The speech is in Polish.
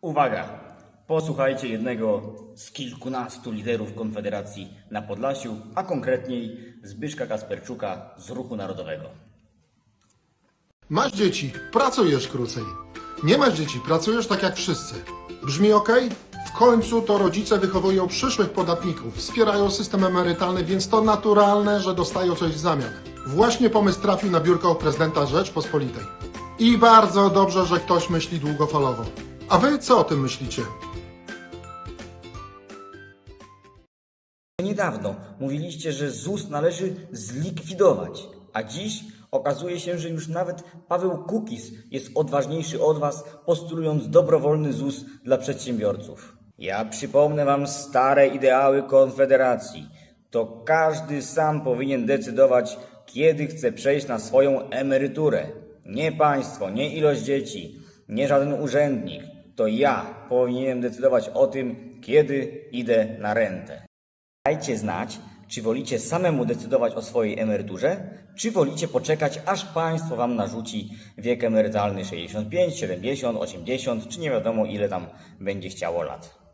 Uwaga! Posłuchajcie jednego z kilkunastu liderów Konfederacji na Podlasiu, a konkretniej Zbyszka Kasperczuka z Ruchu Narodowego. Masz dzieci, pracujesz krócej. Nie masz dzieci, pracujesz tak jak wszyscy. Brzmi ok? W końcu to rodzice wychowują przyszłych podatników, wspierają system emerytalny, więc to naturalne, że dostają coś w zamian. Właśnie pomysł trafił na biurko prezydenta Rzeczpospolitej. I bardzo dobrze, że ktoś myśli długofalowo. A wy co o tym myślicie? Niedawno mówiliście, że ZUS należy zlikwidować, a dziś okazuje się, że już nawet Paweł Kukis jest odważniejszy od was, postulując dobrowolny ZUS dla przedsiębiorców. Ja przypomnę wam stare ideały Konfederacji. To każdy sam powinien decydować, kiedy chce przejść na swoją emeryturę. Nie państwo, nie ilość dzieci, nie żaden urzędnik. To ja powinienem decydować o tym, kiedy idę na rentę. Dajcie znać, czy wolicie samemu decydować o swojej emeryturze, czy wolicie poczekać, aż państwo wam narzuci wiek emerytalny 65, 70, 80, czy nie wiadomo ile tam będzie chciało lat.